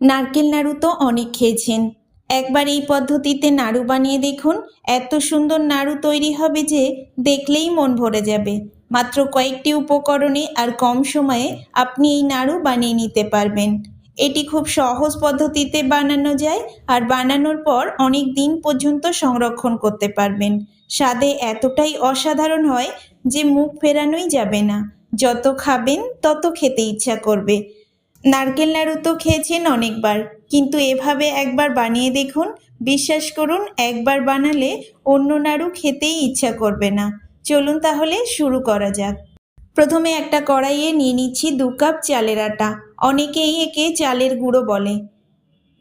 নারকেল নাড়ু তো অনেক খেয়েছেন। একবার এই পদ্ধতিতে নাড়ু বানিয়ে দেখুন, এত সুন্দর নাড়ু তৈরি হবে যে দেখলেই মন ভরে যাবে। মাত্র কয়েকটি উপকরণে আর কম সময়ে আপনি এই নাড়ু বানিয়ে নিতে পারবেন। এটি খুব সহজ পদ্ধতিতে বানানো যায় আর বানানোর পর অনেক দিন পর্যন্ত সংরক্ষণ করতে পারবেন। স্বাদে এতটাই অসাধারণ হয় যে মুখ ফেরানোই যাবে না। যত খাবেন, তত খেতে ইচ্ছা করবে। নারকেল নাড়ু তো খেয়েছেন অনেকবার, কিন্তু এভাবে একবার বানিয়ে দেখুন, বিশ্বাস করুন, একবার বানালে অন্য নাড়ু খেতেই ইচ্ছা করবে না। চলুন তাহলে শুরু করা যাক। প্রথমে একটা কড়াইয়ে নিয়ে নিচ্ছি দু কাপ চালের আটা। অনেকেই একে চালের গুঁড়ো বলে।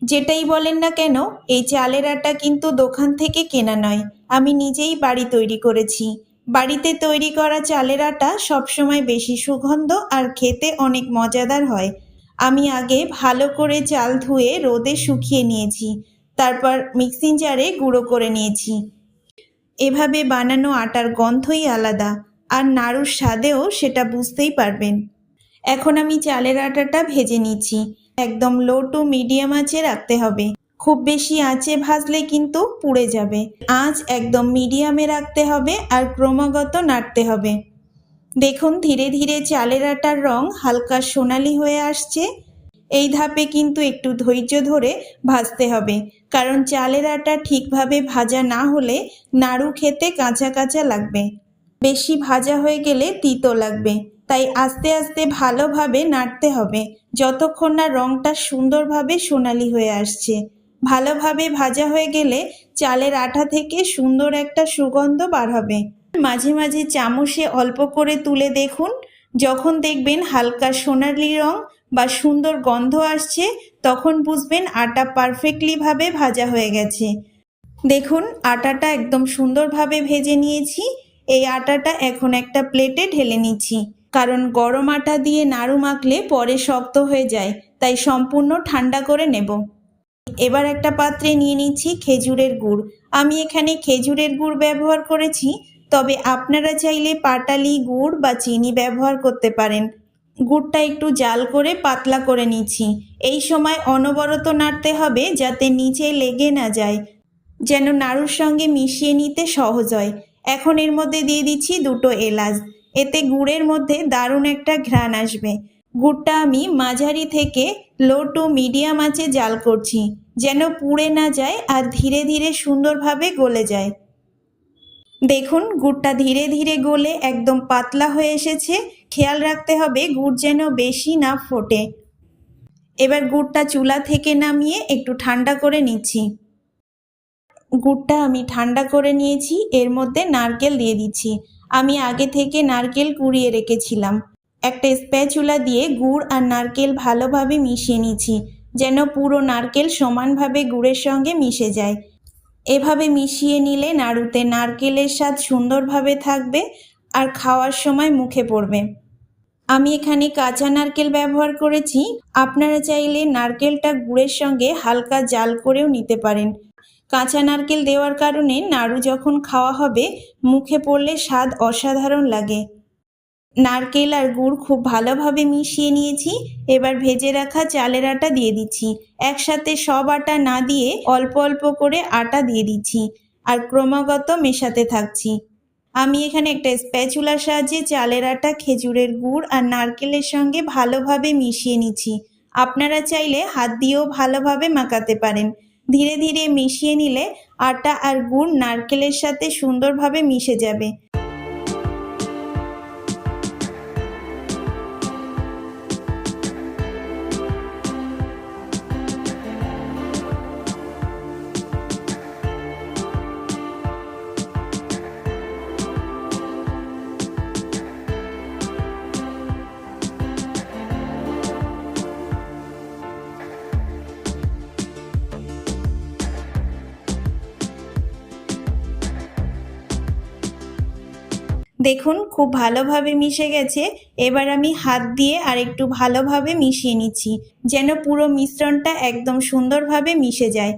যেটাই বলেন না কেন, এই চালের আটা কিন্তু দোকান থেকে কেনা নয়, আমি নিজেই বাড়ি তৈরি করেছি। বাড়িতে তৈরি করা চালের আটা সবসময় বেশি সুগন্ধ আর খেতে অনেক মজাদার হয়। আমি আগে ভালো করে চাল ধুয়ে রোদে শুকিয়ে নিয়েছি, তারপর মিক্সিং জারে গুঁড়ো করে নিয়েছি। এভাবে বানানো আটার গন্ধই আলাদা, আর নাড়ুর স্বাদেও সেটা বুঝতেই পারবেন। এখন আমি চালের আটাটা ভেজে নিচ্ছি, একদম লো টু মিডিয়াম আঁচে রাখতে হবে। খুব বেশি আঁচে ভাজলে কিন্তু পুড়ে যাবে। আঁচ একদম মিডিয়ামে রাখতে হবে আর ক্রমাগত নাড়তে হবে। দেখুন, ধীরে ধীরে চালের আটার রং হালকা সোনালি হয়ে আসছে। এই ধাপে কিন্তু একটু ধৈর্য ধরে ভাজতে হবে। কারণ চালের আটা ঠিকভাবে ভাজা না হলে নাড়ু খেতে কাঁচা কাঁচা লাগবে। বেশি ভাজা হয়ে গেলে তিতো লাগবে। তাই আস্তে আস্তে ভালোভাবে নাড়তে হবে। যতক্ষণ না রংটা সুন্দরভাবে সোনালি হয়ে আসছে। ভালোভাবে ভাজা হয়ে গেলে চালের আঠা থেকে সুন্দর একটা সুগন্ধ বার হবে। মাঝে মাঝে চামচে অল্প করে তুলে দেখুন। যখন দেখবেন হালকা সোনালি রং বা সুন্দর গন্ধ আসছে, তখন বুঝবেন আটা পারফেক্টলিভাবে ভাজা হয়ে গেছে। দেখুন, আটাটা একদম সুন্দরভাবে ভেজে নিয়েছি। এই আটাটা এখন একটা প্লেটে ঢেলে নিচ্ছি। কারণ গরম আটা দিয়ে নাড়ু মাখলে পরে শক্ত হয়ে যায়, তাই সম্পূর্ণ ঠান্ডা করে নেব। এবার একটা পাত্রে নিয়ে নিচ্ছি খেজুরের গুড়। আমি এখানে খেজুরের গুড় ব্যবহার করেছি। তবে আপনারা চাইলে পাটালি গুড় বা চিনি ব্যবহার করতে পারেন। গুড়টা একটু জাল করে পাতলা করে নিচ্ছি। এই সময় অনবরত নাড়তে হবে যাতে নিচে লেগে না যায়, যেন নাড়ুর সঙ্গে মিশিয়ে নিতে সহজ হয়। এখন এর মধ্যে দিয়ে দিচ্ছি দুটো এলাচ। এতে গুড়ের মধ্যে দারুণ একটা ঘ্রাণ আসবে। গুড়টা আমি মাঝারি থেকে লো টু মিডিয়াম আঁচে জাল করছি, যেন পুড়ে না যায় আর ধীরে ধীরে সুন্দরভাবে গলে যায়। দেখুন, গুড়টা ধীরে ধীরে গলে একদম পাতলা হয়ে এসেছে। খেয়াল রাখতে হবে, গুড় যেন বেশি না ফোটে। এবার গুড়টা চুলা থেকে নামিয়ে একটু ঠান্ডা করে নিচ্ছি। গুড়টা আমি ঠান্ডা করে নিয়েছি, এর মধ্যে নারকেল দিয়ে দিচ্ছি। আমি আগে থেকে নারকেল কুড়িয়ে রেখেছিলাম। একটা স্প্যাচুলা দিয়ে গুড় আর নারকেল ভালোভাবে মিশিয়ে নিচ্ছি, যেন পুরো নারকেল সমানভাবে গুড়ের সঙ্গে মিশে যায়। এভাবে মিশিয়ে নিলে নাড়ুতে নারকেলের স্বাদ সুন্দরভাবে থাকবে আর খাওয়ার সময় মুখে পড়বে। আমি এখানে কাঁচা নারকেল ব্যবহার করেছি। আপনারা চাইলে নারকেলটা গুড়ের সঙ্গে হালকা জাল করেও নিতে পারেন। কাঁচা নারকেল দেওয়ার কারণে নাড়ু যখন খাওয়া হবে, মুখে পড়লে স্বাদ অসাধারণ লাগে। নারকেল আর গুড় খুব ভালোভাবে মিশিয়ে নিয়েছি। এবার ভেজে রাখা চালের আটা দিয়ে দিচ্ছি। একসাথে সব আটা না দিয়ে অল্প অল্প করে আটা দিয়ে দিচ্ছি আর ক্রমাগত মেশাতে থাকছি। আমি এখানে একটা স্প্যাচুলার সাহায্যে চালের আটা, খেজুরের গুড় আর নারকেলের সঙ্গে ভালোভাবে মিশিয়ে নিচ্ছি। আপনারা চাইলে হাত দিয়েও ভালোভাবে মাখাতে পারেন। ধীরে ধীরে মিশিয়ে নিলে আটা আর গুড় নারকেলের সাথে সুন্দরভাবে মিশে যাবে। দেখুন, খুব ভালোভাবে মিশে গেছে। এবার আমি হাত দিয়ে আর একটু ভালোভাবে মিশিয়ে নিচ্ছি, যেন পুরো মিশ্রণটা একদম সুন্দরভাবে মিশে যায়।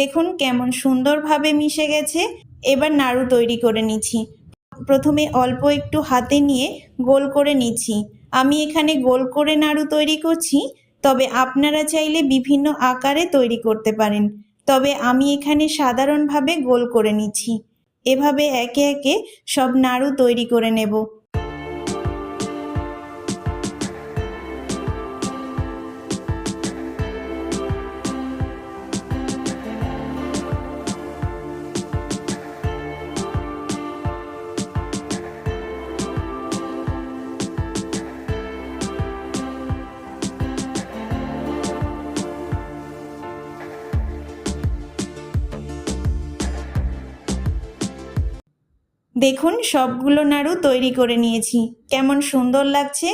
দেখুন, কেমন সুন্দরভাবে মিশে গেছে। এবার নাড়ু তৈরি করে নিচ্ছি। প্রথমে অল্প একটু হাতে নিয়ে গোল করে নিচ্ছি। আমি এখানে গোল করে নাড়ু তৈরি করছি, তবে আপনারা চাইলে বিভিন্ন আকারে তৈরি করতে পারেন। তবে আমি এখানে সাধারণভাবে গোল করে নিচ্ছি। এভাবে একে একে সব নাড়ু তৈরি করে নেব। দেখুন, সবগুলো নাড়ু তৈরি করে নিয়েছি। কেমন সুন্দর লাগছে।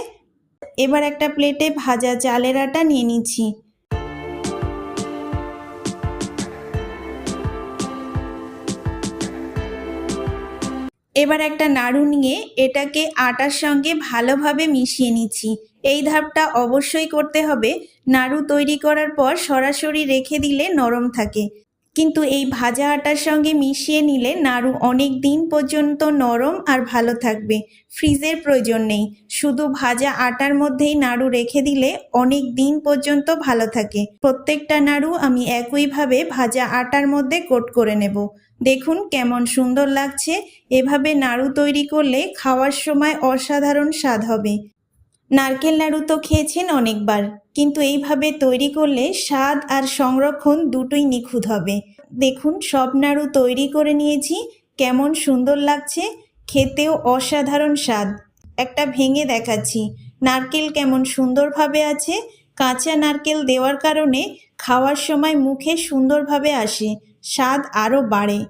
এবার একটা প্লেটে ভাজা চালের আটা নিয়ে নিচ্ছি। এবার একটা নাড়ু নিয়ে এটাকে আটার সঙ্গে ভালোভাবে মিশিয়ে নিচ্ছি। এই ধাপটা অবশ্যই করতে হবে। নাড়ু তৈরি করার পর সরাসরি রেখে দিলে নরম থাকে। কিন্তু এই ভাজা আটার সঙ্গে মিশিয়ে নিলে নাড়ু অনেক দিন পর্যন্ত নরম আর ভালো থাকবে। ফ্রিজের প্রয়োজন নেই। শুধু ভাজা আটার মধ্যেই নাড়ু রেখে দিলে অনেক দিন পর্যন্ত ভালো থাকে। প্রত্যেকটা নাড়ু আমি একইভাবে ভাজা আটার মধ্যে কোট করে নেব। দেখুন কেমন সুন্দর লাগছে। এভাবে নাড়ু তৈরি করলে খাওয়ার সময় অসাধারণ স্বাদ হবে। নারকেল নাড়ু তো খেয়েছেন অনেকবার। কিন্তু এইভাবে তৈরি করলে স্বাদ আর সংরক্ষণ দুটোই নিখুঁত হবে। দেখুন, সব নাড়ু তৈরি করে নিয়েছি। কেমন সুন্দর লাগছে। খেতেও অসাধারণ স্বাদ। একটা ভেঙে দেখাচ্ছি। নারকেল কেমন সুন্দরভাবে আছে। কাঁচা নারকেল দেওয়ার কারণে খাওয়ার সময় মুখে সুন্দরভাবে আসে। স্বাদ আরও বাড়ে।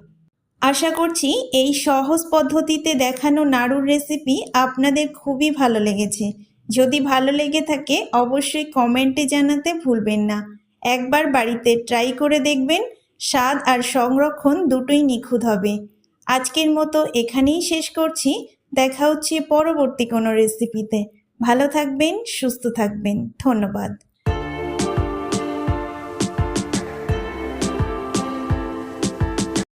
আশা করছি এই সহজ পদ্ধতিতে দেখানো নাড়ুর রেসিপি আপনাদের খুবই ভালো লেগেছে। যদি ভালো লেগে থাকে, অবশ্যই কমেন্টে জানাতে ভুলবেন না। একবার বাড়িতে ট্রাই করে দেখবেন, স্বাদ আর সংরক্ষণ দুটোই নিখুঁত হবে। আজকের মতো এখানেই শেষ করছি। দেখা হচ্ছে পরবর্তী কোনো রেসিপিতে ভালো থাকবেন, সুস্থ থাকবেন। ধন্যবাদ।